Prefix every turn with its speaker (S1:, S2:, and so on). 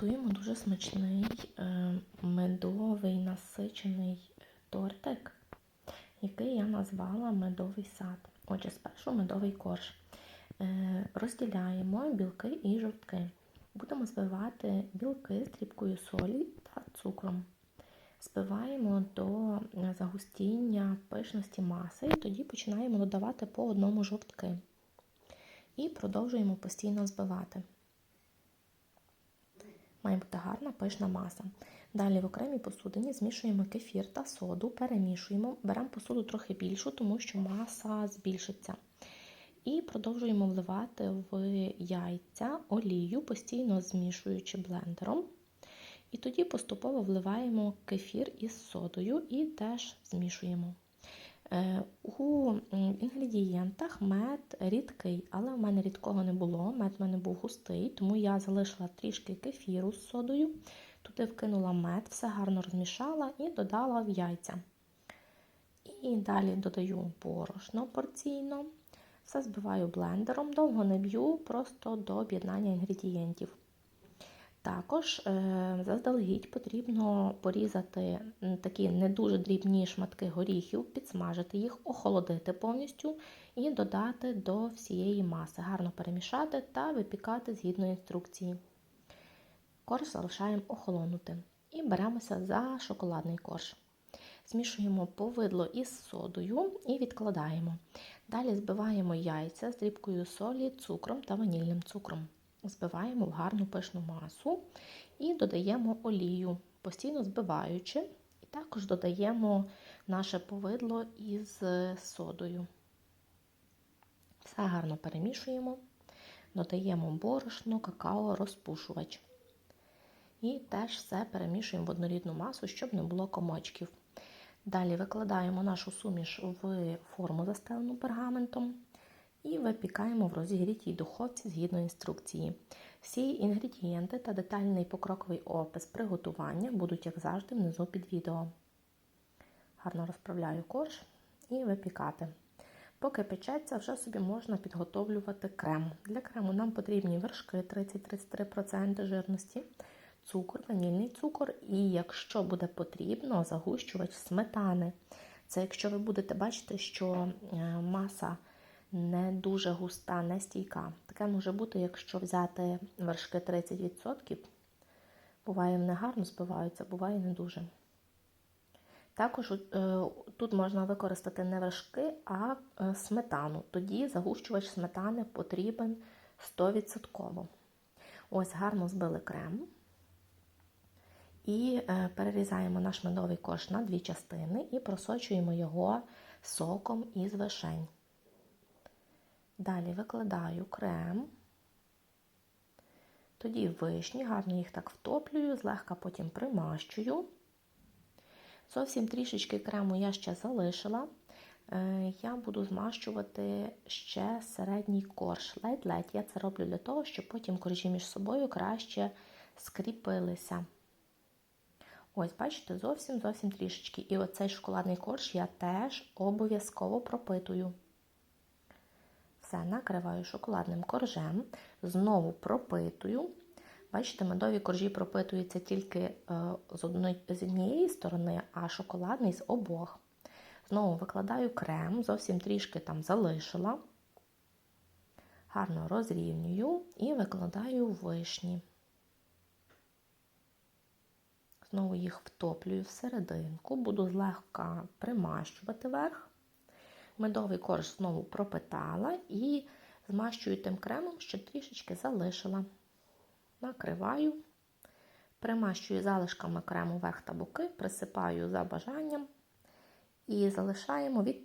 S1: Готуємо дуже смачний е, медовий насичений тортик, який я назвала медовий сад. Отже, спершу медовий корж. Е, Розділяємо білки і жовтки. Будемо збивати білки з дрібкою солі та цукром. Збиваємо до загустіння пишності маси, і тоді починаємо додавати по одному жовтки. І продовжуємо постійно збивати. Має бути гарна пишна маса. Далі в окремій посудині змішуємо кефір та соду, перемішуємо, беремо посуду трохи більшу, тому що маса збільшиться. І продовжуємо вливати в яйця олію, постійно змішуючи блендером. І тоді поступово вливаємо кефір із содою і теж змішуємо. У інгредієнтах мед рідкий, але в мене рідкого не було. Мед в мене був густий, тому я залишила трішки кефіру з содою, туди вкинула мед, все гарно розмішала і додала в яйця. І далі додаю борошно порційно. Все збиваю блендером, довго не б'ю, просто до об'єднання інгредієнтів. Також заздалегідь потрібно порізати такі не дуже дрібні шматки горіхів, підсмажити їх, охолодити повністю і додати до всієї маси. Гарно перемішати та випікати згідно інструкції. Корж залишаємо охолонути. І беремося за шоколадний корж. Змішуємо повидло із содою і відкладаємо. Далі збиваємо яйця з дрібкою солі, цукром та ванільним цукром. Збиваємо в гарну пишну масу і додаємо олію, постійно збиваючи, і також додаємо наше повидло із содою. Все гарно перемішуємо, додаємо борошно, какао, розпушувач. І теж все перемішуємо в однорідну масу, щоб не було комочків. Далі викладаємо нашу суміш в форму застелену пергаментом і випікаємо в розігрітій духовці згідно інструкції. Всі інгредієнти та детальний покроковий опис приготування будуть, як завжди, внизу під відео. Гарно розправляю корж і випікати. Поки печеться, вже собі можна підготовлювати крем. Для крему нам потрібні вершки 30-33% жирності, цукор, ванільний цукор і, якщо буде потрібно, загущувач сметани. Це якщо ви будете бачити, що маса не дуже густа, не стійка. Таке може бути, якщо взяти вершки 30%. Буває, вони гарно збиваються, буває не дуже. Також тут можна використати не вершки, а сметану. Тоді загущувач сметани потрібен 100%. Ось гарно збили крем. І перерізаємо наш медовий кош на дві частини і просочуємо його соком із вишень. Далі викладаю крем, тоді вишні, гарно їх так втоплюю, злегка потім примащую. Зовсім трішечки крему я ще залишила. Я буду змащувати ще середній корж. Ледь-ледь. Я це роблю для того, щоб потім коржі між собою краще скріпилися. Ось, бачите, зовсім зовсім трішечки. І оцей шоколадний корж я теж обов'язково пропитую. Все, накриваю шоколадним коржем, знову пропитую. Бачите, медові коржі пропитуються тільки з, одної, з однієї сторони, а шоколадний з обох. Знову викладаю крем, зовсім трішки там залишила. Гарно розрівнюю і викладаю вишні. Знову їх втоплюю всерединку, буду злегка примащувати верх. Медовий корж знову пропитала і змащую тим кремом, що трішечки залишила. Накриваю, примащую залишками крему верх та боки, присипаю за бажанням і залишаємо від